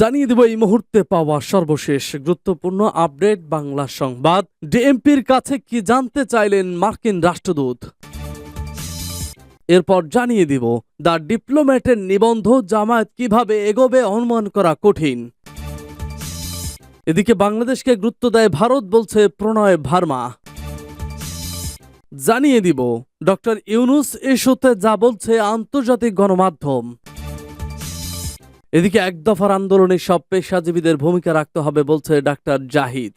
জানিয়ে দেব এই মুহূর্তে পাওয়া সর্বশেষ গুরুত্বপূর্ণ আপডেট বাংলা সংবাদ। ডিএমপির কাছে কি জানতে চাইলেন মার্কিন রাষ্ট্রদূত? এরপর জানিয়ে দিব, দ্য ডিপ্লোম্যাটের নিবন্ধ জামায়াত কীভাবে এগোবে অনুমান করা কঠিন। এদিকে বাংলাদেশকে গুরুত্ব দেয় ভারত বলছে প্রণয় ভার্মা। জানিয়ে দিব, ডক্টর ইউনুস ইস্যুতে যা বলছে আন্তর্জাতিক গণমাধ্যম। এদিকে এক দফার আন্দোলনে সব পেশাজীবীদের ভূমিকা রাখতে হবে বলছে ডাক্তার জাহিদ।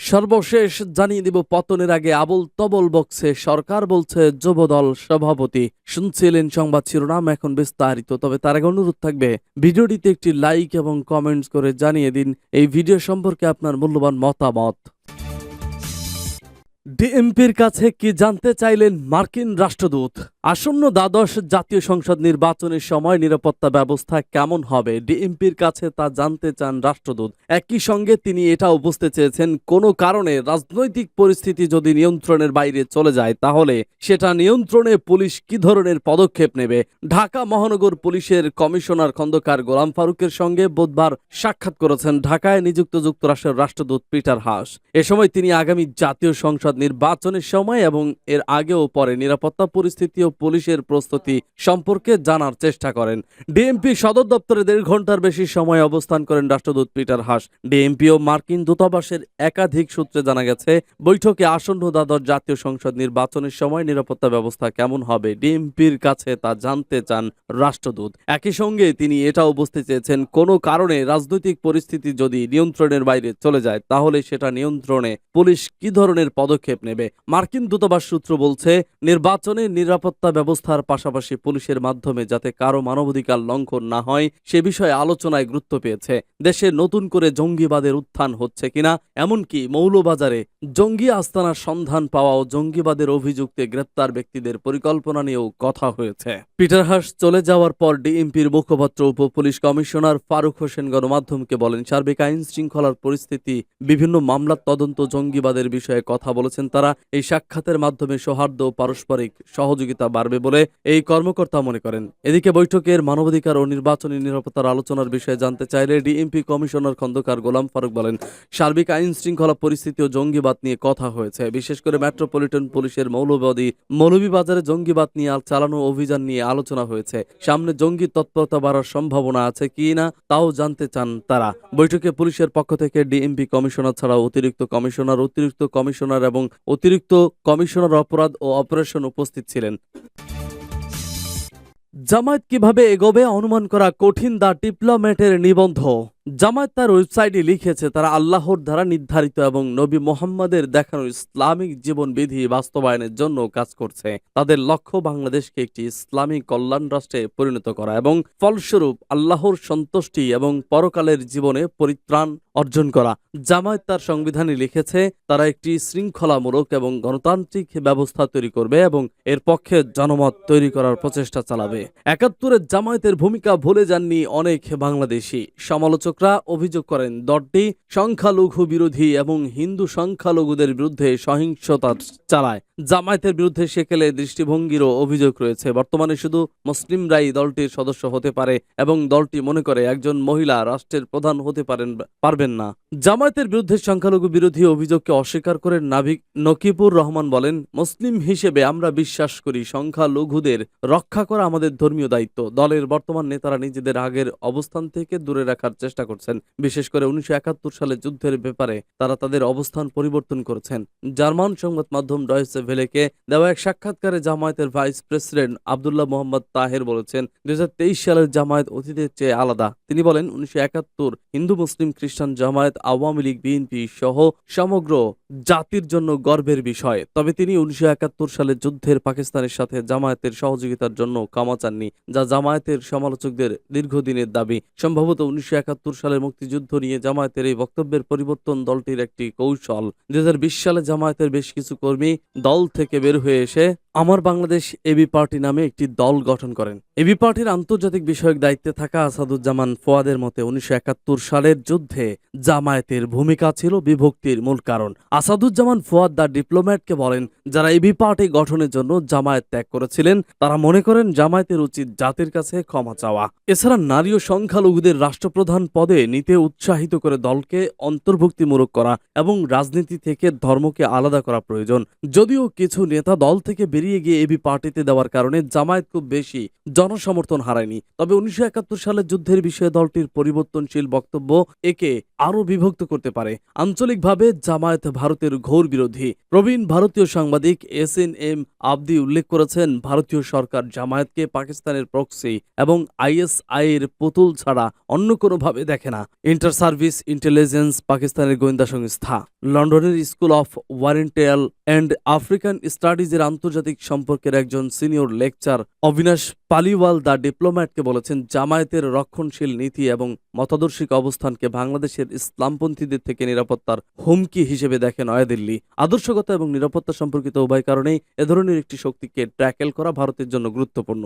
সর্বশেষ জানিয়ে দিব পতনের আগে আবুল তবল বক্সে সরকার বলছে, যুবদল সভাপতি শুনছিলেন সংবাদ শিরোনাম, এখন বিস্তারিত। তবে তার আগে অনুরোধ থাকবে, ভিডিওটিতে একটি লাইক এবং কমেন্টস করে জানিয়ে দিন এই ভিডিও সম্পর্কে আপনার মূল্যবান মতামত। ডিএমপির কাছে কি জানতে চাইলেন মার্কিন রাষ্ট্রদূত? আসন্ন দ্বাদশ জাতীয় সংসদ নির্বাচনের সময় নিরাপত্তা ব্যবস্থা কেমন হবে? ডিএমপির কাছে তা জানতে চান রাষ্ট্রদূত। একই সঙ্গে তিনি এটাও বুঝতে চেয়েছেন, কোনো কারণে রাজনৈতিক পরিস্থিতি যদি নিয়ন্ত্রণের বাইরে চলে যায়, তাহলে সেটা নিয়ন্ত্রণে পুলিশ কি ধরনের পদক্ষেপ নেবে? ঢাকা মহানগর পুলিশের কমিশনার খন্দকার গোলাম ফারুকের সঙ্গে বুধবার সাক্ষাৎ করেছেন ঢাকায় নিযুক্ত যুক্তরাষ্ট্রের রাষ্ট্রদূত পিটার হাস। এ সময় তিনি আগামী জাতীয় সংসদ নির্বাচনের সময় এবং এর আগে ও পরে নিরাপত্তা পরিস্থিতি ও পুলিশের প্রস্তুতি সম্পর্কে জানার চেষ্টা করেন। ডিএমপি সদর দপ্তরে দেড় ঘণ্টার বেশি সময় অবস্থান করেন রাষ্ট্রদূত পিটার হাস। ডিএমপি ও মার্কিন দূতাবাসের একাধিক সূত্রে জানা গেছে, বৈঠকে আসন্ন দ্বাদশ জাতীয় সংসদ নির্বাচনের সময় নিরাপত্তা ব্যবস্থা কেমন হবে ডিএমপির কাছে তা জানতে চান রাষ্ট্রদূত। একই সঙ্গে তিনি এটাও বুঝতে চেয়েছেন, কোনো কারণে রাজনৈতিক পরিস্থিতি যদি নিয়ন্ত্রণের বাইরে চলে যায়, তাহলে সেটা নিয়ন্ত্রণে পুলিশ কি ধরনের পদক্ষেপ নেবে? মার্কিন দূতাবাস সূত্র বলছে, নির্বাচনে নিরাপত্তা ব্যবস্থার পাশাপাশি পুলিশের মাধ্যমে যাতে কারও মানবাধিকার লঙ্ঘন না হয়, সে বিষয়ে আলোচনায় গুরুত্ব পেয়েছে। দেশে নতুন করে জঙ্গিবাদের উত্থান হচ্ছে কিনা, এমনকি মৌলবাজারে জঙ্গি আস্তানার সন্ধান পাওয়া ও জঙ্গিবাদের অভিযুক্তে গ্রেপ্তার ব্যক্তিদের পরিকল্পনা নিয়েও কথা হয়েছে। পিটার হাস চলে যাওয়ার পর ডিএমপির মুখপাত্র উপ পুলিশ কমিশনার ফারুক হোসেন গণমাধ্যমকে বলেন, সার্বিক আইন শৃঙ্খলার পরিস্থিতি, বিভিন্ন মামলার তদন্ত জঙ্গিবাদের বিষয়ে কথা বলেছেন তারা। এই সাক্ষাতের মাধ্যমে সৌহার্দ্য পারস্পরিক সহযোগিতা বাড়বে বলে এই কর্মকর্তা মনে করেন। এদিকে বৈঠকের মানবাধিকার ও নির্বাচনী নিরাপত্তার আলোচনার বিষয়ে জানতে চাইলে ডিএমপি কমিশনার খন্দকার গোলাম ফারুক বলেন, সার্বিক আইন শৃঙ্খলা পরিস্থিতি ও জঙ্গিবাদ নিয়ে কথা হয়েছে। বিশেষ করে মেট্রোপলিটন পুলিশের মৌলবাদী মৌলভীবাজারে জঙ্গিবাদ নিয়ে চালানো অভিযান নিয়ে আলোচনা হয়েছে। সামনে জঙ্গি তৎপরতা বাড়ার সম্ভাবনা আছে কি না, তাও জানতে চান তারা। বৈঠকে পুলিশের পক্ষ থেকে ডিএমপি কমিশনার ছাড়াও অতিরিক্ত কমিশনার অতিরিক্ত কমিশনার এবং অতিরিক্ত কমিশনার অপরাধ ও অপারেশন উপস্থিত ছিলেন। জামায়াত কীভাবে এগোবে অনুমান করা কঠিন দা ডিপ্লোম্যাটের নিবন্ধ। জামায়াত তার ওয়েবসাইটে লিখেছে, তারা আল্লাহর দ্বারা নির্ধারিত এবং নবী মোহাম্মদের দেখানো ইসলামিক জীবনবিধি বাস্তবায়নের জন্য কাজ করছে। তাদের লক্ষ্য বাংলাদেশকে একটি ইসলামিক কল্যাণ রাষ্ট্রে পরিণত করা এবং ফলস্বরূপ আল্লাহর সন্তুষ্টি এবং পরকালের জীবনে পরিত্রাণ অর্জন করা। জামায়াত তার সংবিধানে লিখেছে, তারা একটি শৃঙ্খলামূলক এবং গণতান্ত্রিক ব্যবস্থা তৈরি করবে এবং এর পক্ষে জনমত তৈরি করার প্রচেষ্টা চালাবে। একাত্তরের জামায়াতের ভূমিকা ভুলে যাননি অনেক বাংলাদেশি। সমালোচকরা অভিযোগ করেন দলটি সংখ্যালঘু বিরোধী এবং হিন্দু সংখ্যালঘুদের বিরুদ্ধে সহিংসতা চালায়। জামায়াতের বিরুদ্ধে সেকেলে দৃষ্টিভঙ্গিরও অভিযোগ রয়েছে। বর্তমানে শুধু মুসলিমরাই দলটির সদস্য হতে পারে এবং দলটি মনে করে একজন মহিলা রাষ্ট্রের প্রধান হতে পারেন পারবেন না। জামায়াতের বিরুদ্ধে সংখ্যালঘু বিরোধী অভিযোগকে অস্বীকার করে নাভিক নকিবুর রহমান বলেন, মুসলিম হিসেবে আমরা বিশ্বাস করি সংখ্যালঘুদের রক্ষা করা আমাদের ধর্মীয় দায়িত্ব। দলের বর্তমান নেতারা নিজেদের আগের অবস্থান থেকে দূরে রাখার চেষ্টা করছেন। বিশেষ করে উনিশশো একাত্তর সালে যুদ্ধের ব্যাপারে তারা তাদের অবস্থান পরিবর্তন করেছেন। জার্মান সংবাদ মাধ্যম ডয়েসে ভেলেকে দেওয়া এক সাক্ষাৎকারে জামায়াতের ভাইস প্রেসিডেন্ট আবদুল্লাহ মোহাম্মদ তাহের বলেছেন, দুই সালের জামায়াত অতীতের চেয়ে আলাদা। তিনি বলেন, উনিশশো একাত্তর হিন্দু মুসলিম খ্রিস্টান জামায়াত আওয়ামী লীগ, বিএনপি সহ সমগ্র জাতির জন্য গর্বের বিষয়। তবে তিনি উনিশশো একাত্তর সালে যুদ্ধের পাকিস্তানের সাথে জামায়াতের সহযোগিতার জন্য ক্ষমা চাননি, যা জামায়াতের সমালোচকদের দীর্ঘদিনের দাবি। সম্ভবত উনিশশো একাত্তর সালের মুক্তিযুদ্ধ নিয়ে জামায়াতের এই বক্তব্যের পরিবর্তন দলটির একটি কৌশল। দুই হাজার বিশ সালে জামায়াতের বেশ কিছু কর্মী দল থেকে বের হয়ে এসে আমার বাংলাদেশ এবি পার্টি নামে একটি দল গঠন করেন। এবি পার্টির আন্তর্জাতিক বিষয়ক দায়িত্বে থাকা আসাদুজ্জামান ফোয়াদের মতে উনিশশো একাত্তর সালের যুদ্ধে জামায়াতের ভূমিকা ছিল বিভক্তির মূল কারণ। আসাদুজ্জামান ফোয়াদ দ্য ডিপ্লোম্যাটকে বলেন, যারা এবি পার্টি গঠনের জন্য জামায়াত ত্যাগ করেছিলেন, তারা মনে করেন জামায়াতের উচিত জাতির কাছে ক্ষমা চাওয়া। এছাড়া নারী ও সংখ্যালঘুদের রাষ্ট্রপ্রধান পদে নিতে উৎসাহিত করে দলকে অন্তর্ভুক্তিমূলক করা এবং রাজনীতি থেকে ধর্মকে আলাদা করা প্রয়োজন। যদিও কিছু নেতা দল থেকে বেরিয়ে গিয়ে এবি পার্টিতে দেওয়ার কারণে জামায়াত খুব বেশি জনসমর্থন হারায়নি। তবে উনিশশো একাত্তর সালের যুদ্ধের বিষয়ে দলটির পরিবর্তনশীল বক্তব্য একে আরও বিভক্ত করতে পারে। আঞ্চলিকভাবে জামায়াত ভারতের ঘোর বিরোধী। প্রবীণ ভারতীয় সাংবাদিক এস এন এম আবদি উল্লেখ করেছেন, ভারতীয় সরকার জামায়াতকে পাকিস্তানের প্রক্সি এবং আইএসআই এর পুতুল ছাড়া অন্য কোনোভাবে দেখে না। ইন্টার সার্ভিস ইন্টেলিজেন্স পাকিস্তানের গোয়েন্দা সংস্থা। লন্ডনের school of oriental and African স্টাডিজের আন্তর্জাতিক সম্পর্কের একজন senior lecture Avinash Paliwal the ডিপ্লোম্যাটকে বলেছেন, জামায়াতের রক্ষণশীল নীতি এবং মতাদর্শিক অবস্থানকে বাংলাদেশের ইসলামপন্থীদের থেকে নিরাপত্তার হুমকি হিসেবে দেখে নয়াদিল্লি। আদর্শগত এবং নিরাপত্তা সম্পর্কিত উভয় কারণেই এ ধরনের একটি শক্তিকে ট্র্যাকেল করা ভারতের জন্য গুরুত্বপূর্ণ।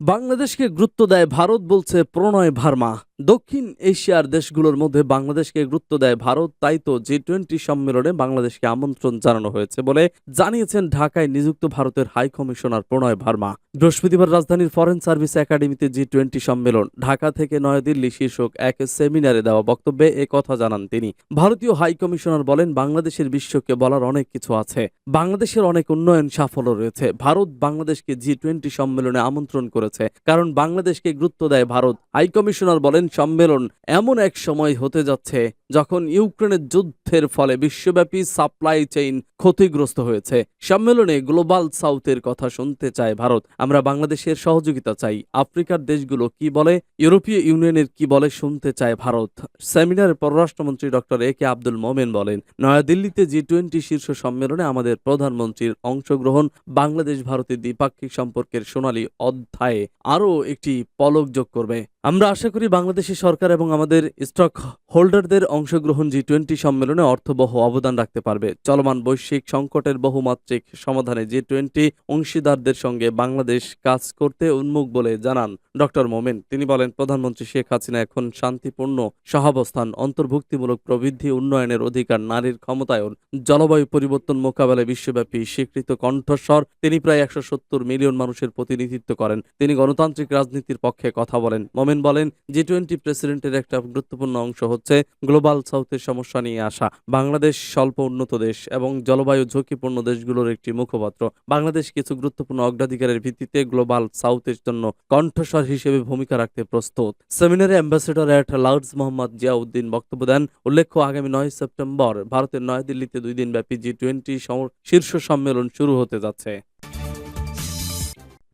বাংলাদেশকে গুরুত্ব দেয় ভারত বলছে প্রণয় ভার্মা। দক্ষিণ এশিয়ার দেশগুলোর মধ্যে বাংলাদেশকে গুরুত্ব দেয় ভারত, তাই তো জি টোয়েন্টি সম্মেলনে বাংলাদেশকে আমন্ত্রণ জানানো হয়েছে বলে জানিয়েছেন ঢাকায় নিযুক্ত ভারতের হাই কমিশনার প্রণয় ভার্মা। বৃহস্পতিবার রাজধানীর ফরেন সার্ভিস একাডেমিতে জি টোয়েন্টি সম্মেলন। ঢাকা থেকে নয়াদিল্লি শীর্ষক এক সেমিনারে দেওয়া বক্তব্যে এ কথা জানান তিনি। ভারতীয় হাই কমিশনার বলেন, বাংলাদেশের বিশ্বকে বলার অনেক কিছু আছে। বাংলাদেশের অনেক উন্নয়ন সাফল্য রয়েছে। ভারত বাংলাদেশকে জি টোয়েন্টি সম্মেলনে আমন্ত্রণ করেছে। কারণ বাংলাদেশকে গুরুত্ব দেয় ভারত। হাই কমিশনার বলেন সম্মেলন এমন এক সময় হতে যাচ্ছে যখন ইউক্রেনের যুদ্ধের ফলে বিশ্বব্যাপী সাপ্লাই চেইন ক্ষতিগ্রস্ত হয়েছে। সম্মেলনে গ্লোবাল সাউথের কথা শুনতে চায় ভারত। আমরা বাংলাদেশের সহযোগিতা চাই। আফ্রিকার দেশগুলো কি বলে? ইউরোপীয় ইউনিয়নের কি বলে শুনতে চায় ভারত? সেমিনারে পররাষ্ট্রমন্ত্রী ডক্টর এ কে আব্দুল মোমেন বলেন, নয়াদিল্লিতে জি টোয়েন্টি শীর্ষ সম্মেলনে আমাদের প্রধানমন্ত্রীর অংশগ্রহণ বাংলাদেশ ভারতের দ্বিপাক্ষিক সম্পর্কের সোনালী অধ্যায়ে আরও একটি পলক যোগ করবে। আমরা আশা করি বাংলাদেশের সরকার এবং আমাদের স্টক হোল্ডারদের অংশগ্রহণ জি টোয়েন্টি সম্মেলনে অর্থবহ অবদান রাখতে পারবে। চলমান বৈশ্বিক সংকটের বহুমাত্রিক সমাধানে জি টোয়েন্টি অংশীদারদের সঙ্গে বাংলাদেশ কাজ করতে উন্মুখ বলে জানান ডক্টর মোমেন। তিনি বলেন, প্রধানমন্ত্রী শেখ হাসিনা এখন শান্তিপূর্ণ সহাবস্থান, অন্তর্ভুক্তিমূলক প্রবৃদ্ধি, উন্নয়নের অধিকার, নারীর ক্ষমতায়ন, জলবায়ু পরিবর্তন মোকাবেলায় বিশ্বব্যাপী স্বীকৃত কণ্ঠস্বর। তিনি প্রায় একশো সত্তর মিলিয়ন মানুষের প্রতিনিধিত্ব করেন। তিনি গণতান্ত্রিক রাজনীতির পক্ষে কথা বলেন। মোমেন বলেন জি টোয়েন্টি প্রেসিডেন্টের একটা গুরুত্বপূর্ণ অংশ হচ্ছে গ্লোবাল সাউথের সমস্যা নিয়ে আসা। বাংলাদেশ স্বল্প উন্নত দেশ এবং জলবায়ু ঝুঁকিপূর্ণ দেশগুলোর একটি মুখপাত্র। বাংলাদেশ কিছু গুরুত্বপূর্ণ অগ্রাধিকারের ভিত্তিতে গ্লোবাল সাউথের জন্য কণ্ঠস্বর হিসেবে ভূমিকা রাখতে প্রস্তুত। সেমিনারে ambassador at large Mohammad Ziauddin বক্তব্য দেন। উল্লেখ্য, আগামী নয় সেপ্টেম্বর ভারতের নয়াদিল্লিতে দুই দিন ব্যাপী জি টোয়েন্টি শীর্ষ সম্মেলন শুরু হতে যাচ্ছে।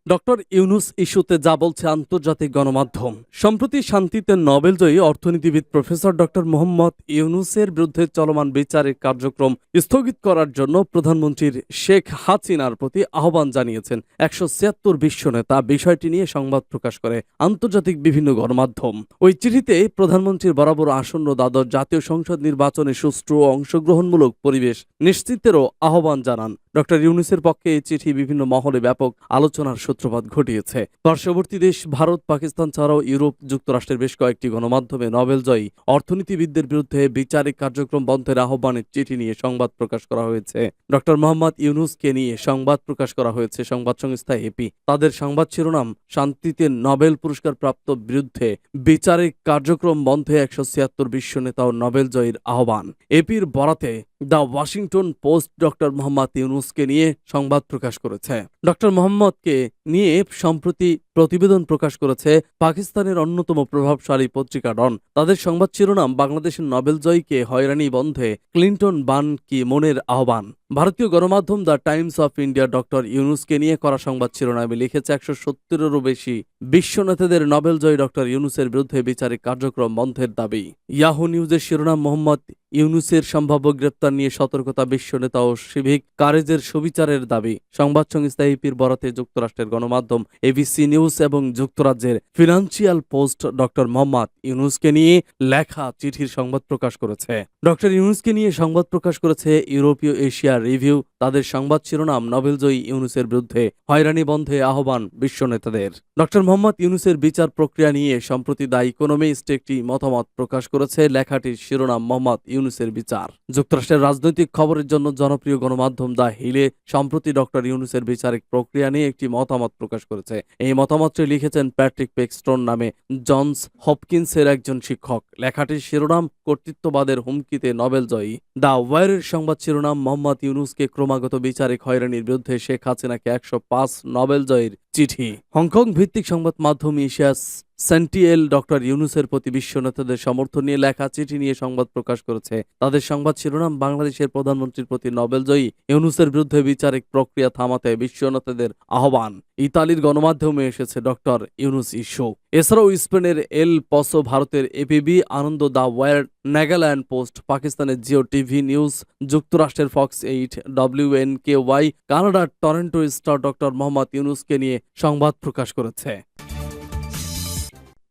ডক্টর ইউনুস ইস্যুতে যা বলছে আন্তর্জাতিক গণমাধ্যম। সম্প্রতি শান্তিতে নোবেলজয়ী অর্থনীতিবিদ প্রফেসর ডক্টর মোহাম্মদ ইউনুসের বিরুদ্ধে চলমান বিচারিক কার্যক্রম স্থগিত করার জন্য প্রধানমন্ত্রীর শেখ হাসিনার প্রতি আহ্বান জানিয়েছেন। একশো ছিয়াত্তর বিশ্ব নেতা বিষয়টি নিয়ে সংবাদ প্রকাশ করে আন্তর্জাতিক বিভিন্ন গণমাধ্যম। ওই চিঠিতে প্রধানমন্ত্রীর বরাবর আসন্ন দ্বাদশ জাতীয় সংসদ নির্বাচনে সুষ্ঠু ও অংশগ্রহণমূলক পরিবেশ নিশ্চিতেরও আহ্বান জানান ডক্টর ইউনুসের পক্ষে এই চিঠি বিভিন্ন মহলে ব্যাপক আলোচনার সূত্রপাত ঘটিয়েছে। পার্শ্ববর্তী দেশ ভারত, পাকিস্তান ছাড়াও ইউরোপ যুক্তরাষ্ট্রের বেশ কয়েকটি গণমাধ্যমে নোবেলজয়ী অর্থনীতিবিদদের বিরুদ্ধে বিচারিক কার্যক্রম বন্ধের আহ্বানের চিঠি নিয়ে সংবাদ প্রকাশ করা হয়েছে। ডক্টর মোহাম্মদ ইউনুসকে নিয়ে সংবাদ প্রকাশ করা হয়েছে সংবাদ সংস্থা এপি। তাদের সংবাদ শিরোনাম, শান্তিতে নোবেল পুরস্কার প্রাপ্ত বিরুদ্ধে বিচারিক কার্যক্রম বন্ধে একশো ছিয়াত্তর বিশ্ব নেতা ও নোবেলজয়ীর আহ্বান। এপির বরাতে the Washington Post doctor Mohammad ইউনুসকে নিয়ে সংবাদ প্রকাশ করেছে। ডক্টর মোহাম্মদকে নিয়ে সম্প্রতি প্রতিবেদন প্রকাশ করেছে পাকিস্তানের অন্যতম প্রভাবশালী পত্রিকা ডন তাদের সংবাদ শিরোনাম, বাংলাদেশের নোবেলজয়ীকে হয়রানি বন্ধে ক্লিন্টন বান কি মনের আহ্বান? ভারতীয় গণমাধ্যম the Times of India doctor ইউনুসকে নিয়ে করা সংবাদ শিরোনামে লিখেছে একশো সত্তরেরও বেশি বিশ্ব নেতাদের নোবেলজয়ী ডক্টর ইউনুসের বিরুদ্ধে বিচারিক কার্যক্রম বন্ধের দাবি। ইয়াহু নিউজের শিরোনাম মোহাম্মদ ইউনুসের সম্ভাব্য গ্রেপ্তার নিয়ে সতর্কতা বিশ্ব নেতা ও সিভিক কারেজের সুবিচারের দাবি। সংবাদ সংস্থা ইপির বরাতে যুক্তরাষ্ট্রের গণমাধ্যম এবিসি নিউজ এবং যুক্তরাজ্যের ফিনান্সিয়াল পোস্ট ডক্টর মোহাম্মদ ইউনুসকে নিয়ে লেখা চিঠির সংবাদ প্রকাশ করেছে। ডক্টর ইউনুসকে নিয়ে সংবাদ প্রকাশ করেছে ইউরোপীয় এশিয়া রিভিউ তাদের সংবাদ শিরোনাম নোবেলজয়ী ইউনুসের বিরুদ্ধে হয়রানি বন্ধে আহ্বান বিশ্ব নেতাদের ডক্টর মোহাম্মদ ইউনুসের বিচার প্রক্রিয়া নিয়ে সম্প্রতি দ্য ইকোনমিস্ট একটি মতামত প্রকাশ করেছে লেখাটির শিরোনাম মোহাম্মদ ইউনুসের বিচার। যুক্তরাষ্ট্রের রাজনৈতিক খবরের জন্য জনপ্রিয় গণমাধ্যম দ্য হিলে সম্প্রতি ডক্টর ইউনুসের বিচারিক প্রক্রিয়া নিয়ে একটি মতামত প্রকাশ করেছে। এই মতামতটি লিখেছেন প্যাট্রিক পেক্সটন নামে জনস হপকিন্সের একজন শিক্ষক। লেখাটির শিরোনাম কর্তৃত্ববাদের হুমকিতে নোবেল জয়ী। দ্য ওয়ারের সংবাদ শিরোনাম মোহাম্মদ ইউনুসকে ক্রমাগত বিচারিক হয়রানির বিরুদ্ধে শেখ হাসিনাকে একশো পাঁচ নোবেল জয়ীর চিঠি। হংকং ভিত্তিক সংবাদ মাধ্যম এশিয়াস সেন্টিএল ডক্টর ইউনুসের প্রতি বিশ্ব নেতাদের সমর্থন নিয়ে লেখা চিঠি নিয়ে সংবাদ প্রকাশ করেছে। তাদের সংবাদ শিরোনাম, বাংলাদেশের প্রধানমন্ত্রীর প্রতি নোবেলজয়ী ইউনুসের বিরুদ্ধে বিচারিক প্রক্রিয়া থামাতে বিশ্ব নেতাদের আহ্বান। ইতালির গণমাধ্যমে এসেছে ডক্টর ইউনুস ইস্যু। এছাড়াও স্পেনের এল পসো, ভারতের ABP, Ananda the Wire, Nagaland Post, পাকিস্তানের জিও টিভি নিউজ, যুক্তরাষ্ট্রের Fox eight WN K Y, কানাডার টরেন্টো স্টার ডক্টর মোহাম্মদ ইউনুসকে নিয়ে সংবাদ প্রকাশ করেছে।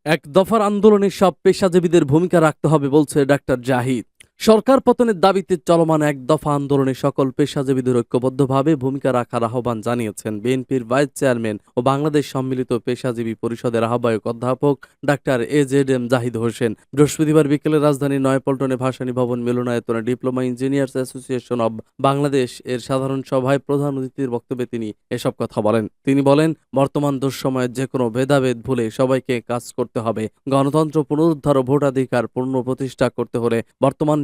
এক দফার আন্দোলনে সব পেশাজীবীদের ভূমিকা রাখতে হবে বলছে ডাক্তার জাহিদ। সরকার পতনের দাবিতে চলমান এক দফা আন্দোলনে সকল পেশাজীবীদের ঐক্যবদ্ধভাবে ভূমিকা রাখার আহ্বান জানিয়েছেন বিএনপির ভাইস চেয়ারম্যান ও বাংলাদেশ সম্মিলিত পেশাজীবী পরিষদের আহ্বায়ক অধ্যাপক doctor A Z M Zahid Hossain. বৃহস্পতিবার বিকেলে রাজধানীর নয়পল্টনে ভাসানী ভবন মিলনায়তনে diploma engineers association of Bangladesh এর সাধারণ সভায় প্রধান অতিথির বক্তব্যে তিনি এসব কথা বলেন। তিনি বলেন, বর্তমান দুঃসময়ে যে কোনো ভেদাভেদ ভুলে সবাইকে কাজ করতে হবে। গণতন্ত্র পুনরুদ্ধার ও ভোটাধিকার পূর্ণ প্রতিষ্ঠা করতে হলে বর্তমান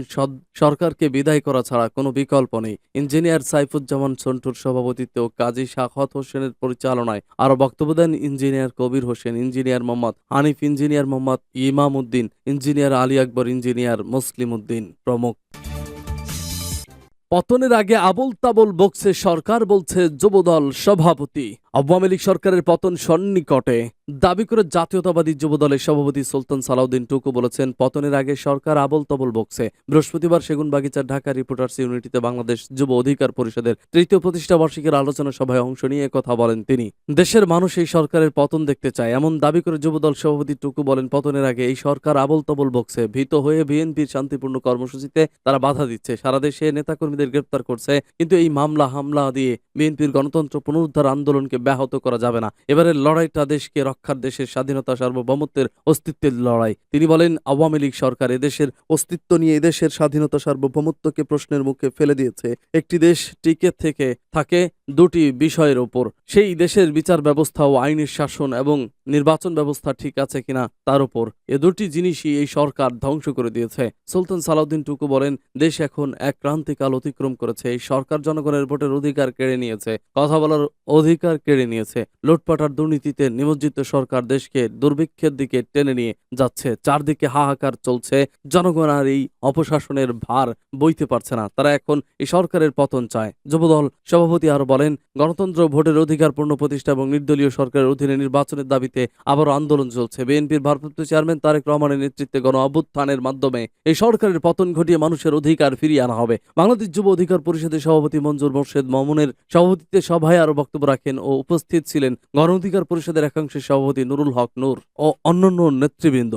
সরকারকে বিদায় করা ছাড়া কোনো বিকল্প নেই। ইঞ্জিনিয়ার সাইফুজ্জামান সন্টুর সভাপতিত্বে ও কাজী শাখত হোসেনের পরিচালনায় আরও বক্তব্য দেন engineer Kabir Hossain, engineer Mohammad Hanif, engineer Mohammad Imam Uddin engineer Ali Akbar, engineer Muslim Uddin প্রমুখ। পতনের আগে আবল তাবল বকছে সরকার বলছে, যুবদল সভাপতি। আওয়ামী লীগ সরকারের পতন সন্নিকটে দাবি করে জাতীয়তাবাদী যুবদলের সভাপতি সুলতান সালাউদ্দিন টুকু বলেছেন, পতনের আগে সরকার আবল তাবল বকছে। বৃহস্পতিবার সেগুনবাগিচার ঢাকা রিপোর্টার্স ইউনিটিতে বাংলাদেশ যুব অধিকার পরিষদের তৃতীয় প্রতিষ্ঠা বার্ষিকীর আলোচনা সভায় অংশ নিয়ে কথা বলেন তিনি। দেশের মানুষ এই সরকারের পতন দেখতে চায়, এমন দাবি করে যুবদল সভাপতি টুকু বলেন, পতনের আগে এই সরকার আবল তাবল বকছে, ভীত হয়ে বিএনপির শান্তিপূর্ণ কর্মসূচিতে তারা বাধা দিচ্ছে, সারা দেশে নেতাকর্মীদের গ্রেপ্তার করছে, কিন্তু এই মামলা হামলা দিয়ে বিএনপির গণতন্ত্র পুনরুদ্ধার আন্দোলনকে ব্যাহত করা যাবে না। এবারের লড়াইটা দেশকে রক্ষার দেশের স্বাধীনতা, সার্বভৌমত্বের অস্তিত্বের লড়াই। তিনি বলেন, আওয়ামী লীগ সরকার এদেশের অস্তিত্ব নিয়ে এদেশের স্বাধীনতা, সার্বভৌমত্বকে প্রশ্নের মুখে ফেলে দিয়েছে। একটি দেশ টিকে থেকে থাকে দুটি বিষয়ের ওপর। সেই দেশের বিচার ব্যবস্থা ও আইনের শাসন এবং নির্বাচন ব্যবস্থা ঠিক আছে কিনা তার উপর এ দুটি জিনিসই এই সরকার ধ্বংস করে দিয়েছে। সুলতান সালাউদ্দিন টুকু বলেন, দেশ এখন এক ক্রান্তিকাল অতিক্রম করেছে। এই সরকার জনগণের ভোটের অধিকার কেড়ে নিয়েছে, কথা বলার অধিকার কেড়ে নিয়েছে। লুটপাটার দুর্নীতিতে নিমজ্জিত সরকার দেশকে দুর্ভিক্ষের দিকে টেনে নিয়ে যাচ্ছে। চারদিকে হাহাকার চলছে। জনগণ আর এই অপশাসনের ভার বইতে পারছে না। তারা এখন এই সরকারের পতন চায়। যুবদল সভাপতি আরও বলেন, গণতন্ত্র ভোটের অধিকার পূর্ণ প্রতিষ্ঠা এবং নির্দলীয় সরকারের অধীনে নির্বাচনের দাবিতে আবারও আন্দোলন চলছে। বিএনপির ভারপ্রাপ্ত চেয়ারম্যান তারেক রহমানের নেতৃত্বে গণ অভ্যুত্থানের মাধ্যমে এই সরকারের পতন ঘটিয়ে মানুষের অধিকার ফিরিয়ে আনা হবে। বাংলাদেশ যুব অধিকার পরিষদের সভাপতি মঞ্জুর মোর্শেদ মমনের সভাপতিত্বে সভায় আরও বক্তব্য রাখেন ও উপস্থিত ছিলেন গণ অধিকার পরিষদের একাংশের সভাপতি নুরুল হক নূর ও অন্যান্য নেতৃবৃন্দ।